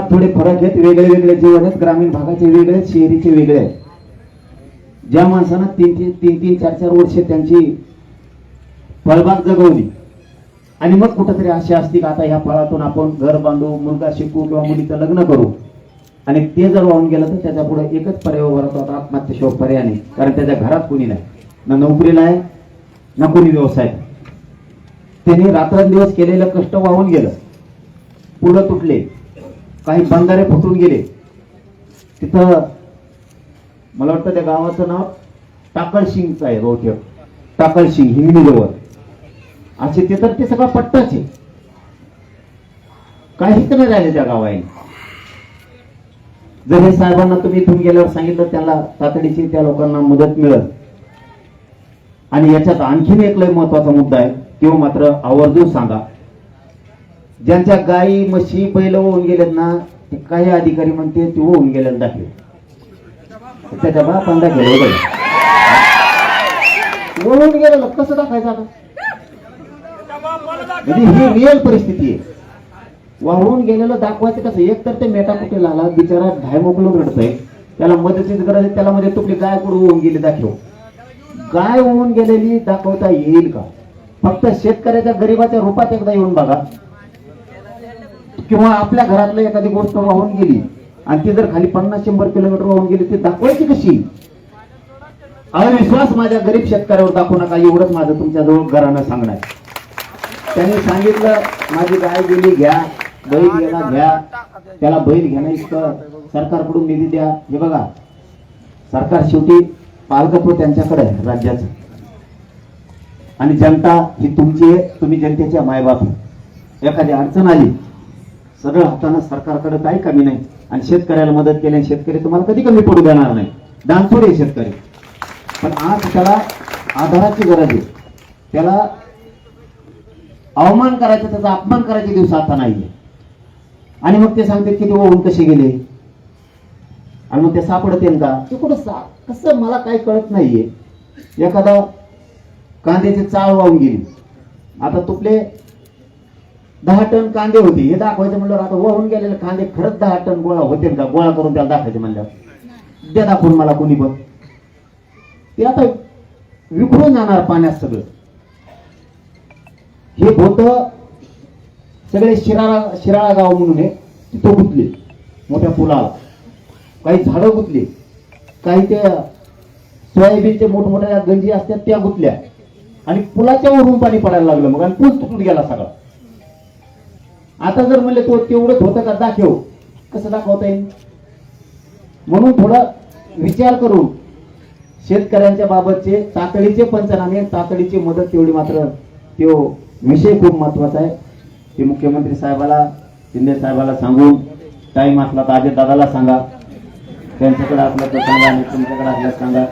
थोडे फरक आहेत वेगळे वेगळे जीवन आहेत ग्रामीण भागाचे वेगळे आहेत शहरीचे वेगळे. आहेत ज्या माणसानं तीन तीन तीन तीन चार चार वर्षे त्यांची फळबाग जगवली आणि मग कुठंतरी अशी असते का आता ह्या फळातून आपण घर बांधू मुलगा शिकू किंवा मुलीचं लग्न करू. आणि ते जर वाहून गेलं तर त्याच्या पुढे एकच पर्याय उभा राहतो आता आत्महत्येशिवाय पर्याय नाही. कारण त्याच्या घरात कुणी नाही. ना नोकरीला आहे ना कोणी व्यवसाय. त्यांनी रात्रंदिवस केलेलं कष्ट वाहून गेलं. पुढं तुटले. काही बंधारे फुटून गेले. तिथं मला वाटतं त्या गावाचं नाव टाकळशिंगचं आहे बहुतेक. टाकळशिंग हिंगणीजवळ. असे ते तर ते सगळा पट्टाच आहे. काहीच नाही राहिले त्या गावाने जर हे साहेबांना तुम्ही इथून गेल्यावर सांगितलं त्याला तातडीची त्या लोकांना मदत मिळत आणि याच्यात आणखीन एक लय महत्त्वाचा मुद्दा आहे. तो मात्र आवर्जून सांगा. ज्यांच्या गायी म्हशी बैल होऊन गेलेत ना ते काही अधिकारी म्हणते ते होऊन गेलेलं दाखवे. त्याच्या बापांना गेले वळून गेलेलं कसं दाखवायचं आता? म्हणजे ही रिअल परिस्थिती आहे. वाहून गेलेलं दाखवायचं कसं एक तर ते मेटाकुटे लाला बिचारा धाय मोकलून रडतोय. त्याला मदतीची गरज आहे त्याला मध्ये तुपली गाय कुठं होऊन गेली दाखव. गाय होऊन गेलेली दाखवता येईल का? फक्त शेतकऱ्याच्या गरीबाच्या रूपात एकदा येऊन बघा. किंवा आपल्या घरातलं एखादी गोष्ट वाहून गेली आणि ती जर खाली पन्नास शंभर किलोमीटर वाहून गेली ती दाखवायची कशी? अविश्वास माझ्या गरीब शेतकऱ्यावर दाखवू नका एवढंच माझं तुमच्याजवळ घरानं सांगणार त्यांनी सांगितलं माझी गाय गेली घ्या बैल गेला घ्या. त्याला बैल घेणं इतकं सरकारकडून निधी द्या. हे बघा सरकार शेवटी पालकत्व त्यांच्याकडे आहे राज्याचं. आणि जनता ही तुमची आहे तुम्ही जनतेच्या मायबाप एखादी अडचण आली सरळ हातानं सरकारकडे काही कमी नाही. आणि शेतकऱ्याला मदत केल्याने शेतकरी तुम्हाला कधी कमी पडू देणार नाही. दानथोड आहे शेतकरी. पण आज त्याला आधाराची गरज आहे. त्याला अवमान करायचा त्याचा अपमान करायचे दिवस आता नाहीये. आणि मग ते सांगतात की ते ओहून कसे गेले? आणि मग ते सापडते का? ते कुठं सा कसं मला काही कळत नाहीये. एखादा कांद्याची चाळ वाहून गेली. आता तुपले दहा टन कांदे होते. हे दाखवायचं म्हणलं आता वाहून गेलेले कांदे खरंच दहा टन गोळा होते का गोळा करून त्याला दाखवायचे म्हणल्यावर. द्या दाखवून मला कोणी पण. ते आता विखरून जाणार पाण्यात सगळं. हे होत सगळे शिराळा शिराळा गाव म्हणून हे तिथं गुतले मोठ्या पुलाला. काही झाडं गुतली. काही ते सोयाबीनचे मोठमोठ्या गंजी असतात त्या गुतल्या. आणि पुलाच्या वरून पाणी पडायला लागलं मग आणि पूल तुटून गेला सगळा. आता जर म्हणले तो तेवढंच होतं का दाखव. कसं दाखवता येईल? म्हणून थोडा विचार करून शेतकऱ्यांच्या बाबतचे तातडीचे पंचनामे तातडीची मदत तेवढी मात्र तो विषय खूप महत्त्वाचा आहे. ते मुख्यमंत्री साहेबाला शिंदे साहेबाला सांगून टाईम असला तर दादाला सांगा. त्यांच्याकडे असलं तर सांगा आणि तुमच्याकडे असल्यास सांगा.